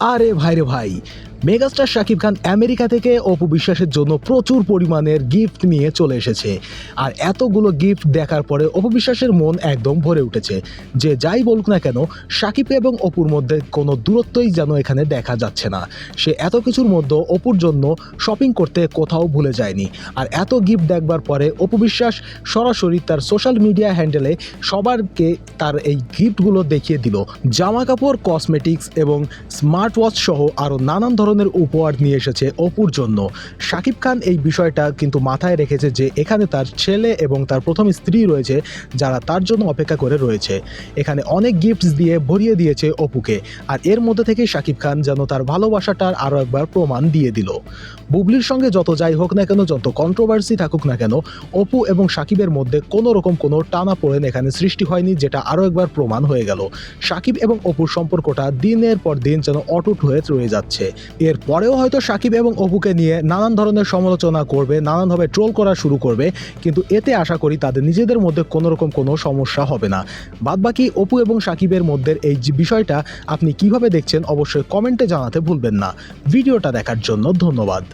আরে ভাই রে ভাই মেগাস্টার শাকিব খান আমেরিকা থেকে অপু বিশ্বাসের জন্য প্রচুর পরিমাণের গিফট নিয়ে চলে এসেছে। আর এতগুলো গিফট দেখার পরে অপু বিশ্বাসের মন একদম ভরে উঠেছে। যে যাই বলুক না কেন, শাকিব এবং অপুর মধ্যে কোনো দূরত্বই যেন এখানে দেখা যাচ্ছে না। সে এত কিছুর মধ্যে অপুর জন্য শপিং করতে কোথাও ভুলে যায়নি। আর এত গিফট দেখবার পরে অপু বিশ্বাস সরাসরি তার সোশ্যাল মিডিয়া হ্যান্ডেলে সবারকে তার এই গিফটগুলো দেখিয়ে দিল। জামা কাপড় কসমেটিক্স এবং স্মার্ট ওয়াচ সহ আরও নানান ধরনের উপহার নিয়ে এসেছে অপুর জন্য। শাকিব খান এই বিষয়টা কিন্তু মাথায় রেখেছে যে এখানে তার ছেলে এবং তার প্রথম স্ত্রী রয়েছে যারা তার জন্য অপেক্ষা করে রয়েছে। এখানে অনেক গিফটস দিয়ে ভরিয়ে দিয়েছে অপুকে। আর এর মধ্যে থেকে শাকিব খান যেন তার ভালোবাসাটার আরও একবার প্রমাণ দিয়ে দিল। বুবলির সঙ্গে যত যাই হোক না কেন, যত কন্ট্রোভার্সি থাকুক না কেন, অপু এবং সাকিবের মধ্যে কোনো রকম কোনো টানা পড়েন এখানে সৃষ্টি হয়নি, যেটা আরও একবার প্রমাণ হয়ে গেল। সাকিব এবং অপুর সম্পর্কটা দিনের পর দিন যেন অটুট হয়ে রয়ে যাচ্ছে। এর পরেও হয়তো সাকিব এবং অপুকে নিয়ে নানান ধরনের সমালোচনা করবে, নানানভাবে ট্রোল করা শুরু করবে, কিন্তু এতে আশা করি তাদের নিজেদের মধ্যে কোনো রকম কোনো সমস্যা হবে না। বাদবাকি অপু এবং সাকিবের মধ্যে এই বিষয়টা, আপনি কীভাবে দেখছেন অবশ্যই কমেন্টে জানাতে ভুলবেন না। ভিডিওটা দেখার জন্য ধন্যবাদ।